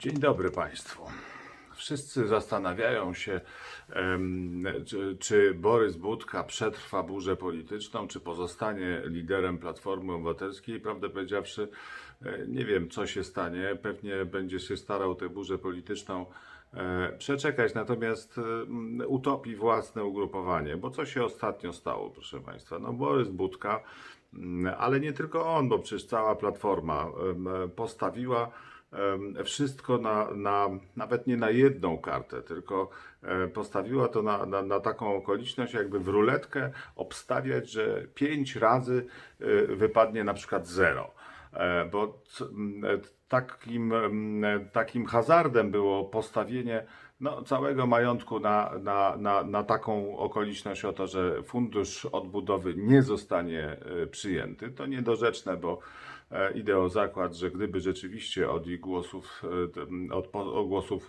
Dzień dobry Państwu. Wszyscy zastanawiają się, czy, Borys Budka przetrwa burzę polityczną, czy pozostanie liderem Platformy Obywatelskiej. Prawdę powiedziawszy, e, nie wiem, co się stanie. Pewnie będzie się starał tę burzę polityczną e, przeczekać, natomiast utopi własne ugrupowanie. Bo co się ostatnio stało, proszę Państwa? No, Borys Budka, ale nie tylko on, bo przecież cała Platforma postawiła wszystko na, na, nawet nie na jedną kartę, tylko e, postawiła to na, na, na taką okoliczność, jakby w ruletkę obstawiać, że pięć razy e, wypadnie na przykład zero. E, Bo takim, takim hazardem było postawienie no, całego majątku na, na, na, na taką okoliczność o to, że fundusz odbudowy nie zostanie e, przyjęty. To niedorzeczne, bo e, idę zakład, że gdyby rzeczywiście od ich głosów, e, od głosów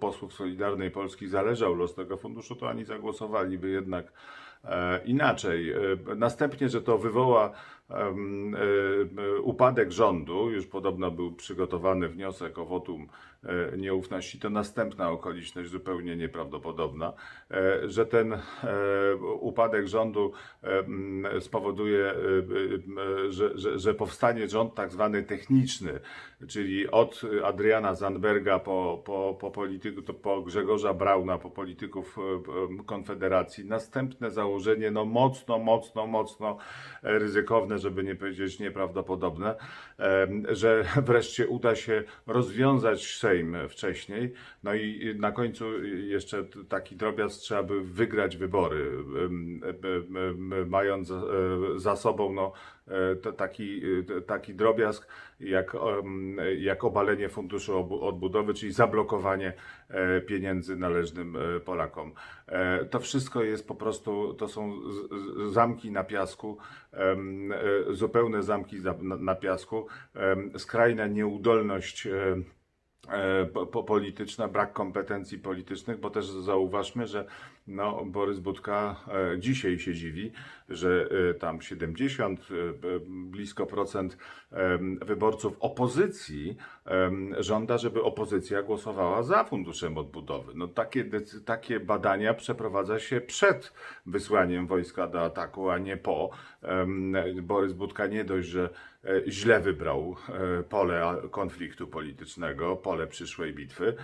posłów Solidarnej Polski zależał los tego funduszu, to oni zagłosowaliby jednak inaczej. Następnie, że to wywoła upadek rządu, już podobno był przygotowany wniosek o wotum e, nieufności, to następna okoliczność zupełnie nieprawdopodobna, e, że ten e, upadek rządu spowoduje, że, że, że powstanie rząd tak zwany techniczny, czyli od Adriana Zandberga po, po, po, polityku, po Grzegorza Brauna, po polityków Konfederacji. Następne założenie, no mocno, mocno, mocno ryzykowne, żeby nie powiedzieć nieprawdopodobne, że wreszcie uda się rozwiązać Sejm wcześniej. No i na końcu jeszcze taki drobiazg, trzeba by wygrać wybory, mając e, za sobą no, e, taki, taki drobiazg jak, jak obalenie funduszu odbudowy, czyli zablokowanie e, pieniędzy należnym Polakom. To wszystko jest po prostu, to są zamki na piasku, zupełne zamki za- na- piasku, em, skrajna nieudolność e, e, po, po polityczna, brak kompetencji politycznych, bo też zauważmy, że no, Borys Budka e, dzisiaj się dziwi, że e, tam 70 e, blisko procent wyborców opozycji żąda, żeby opozycja głosowała za funduszem odbudowy. No, takie, takie badania przeprowadza się przed wysłaniem wojska do ataku, a nie po. Borys Budka nie dość, że źle wybrał pole konfliktu politycznego, pole przyszłej bitwy,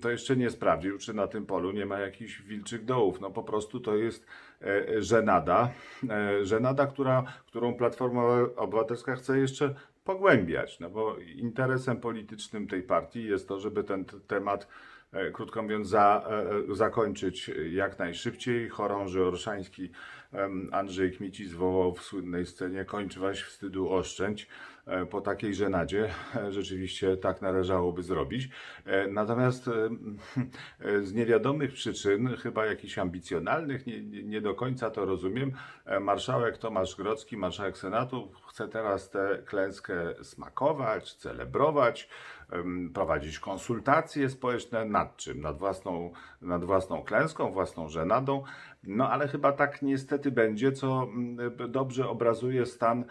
to jeszcze nie sprawdził, czy na tym polu nie ma jakichś wilczych dołów. No po prostu to jest e, żenada, e, żenada, która, którą Platforma Obywatelska chce jeszcze pogłębiać, no bo interesem politycznym tej partii jest to, żeby ten temat e, krótko mówiąc, za, e, zakończyć jak najszybciej. Chorąży Orszański Andrzej Kmici zwołał w słynnej scenie kończ wstydu oszczędź. E, Po takiej żenadzie e, rzeczywiście tak należałoby zrobić. E, Natomiast z niewiadomych przyczyn, chyba jakichś ambicjonalnych, nie, nie, do końca to rozumiem, marszałek Tomasz Grodzki, marszałek Senatu, chce teraz tę klęskę smakować, celebrować, prowadzić konsultacje społeczne nad czym? Nad własną, nad własną klęską, własną żenadą. No ale chyba tak niestety będzie, co mm, dobrze obrazuje stan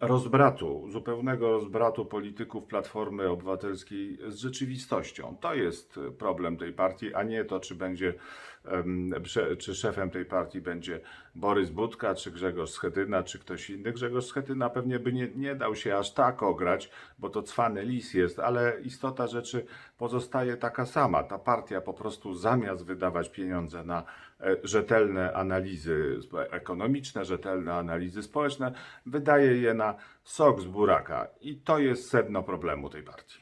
rozbratu, zupełnego rozbratu polityków Platformy Obywatelskiej z rzeczywistością. To jest problem tej partii, a nie to, czy będzie, czy szefem tej partii będzie Borys Budka, czy Grzegorz Schetyna, czy ktoś inny. Grzegorz Schetyna pewnie by nie, nie dał się aż tak ograć, bo to cwany lis jest, ale istota rzeczy pozostaje taka sama. Ta partia po prostu zamiast wydawać pieniądze na e, rzetelne analizy ekonomiczne, rzetelne analizy społeczne, wydaje je na sok z buraka. I to jest sedno problemu tej partii.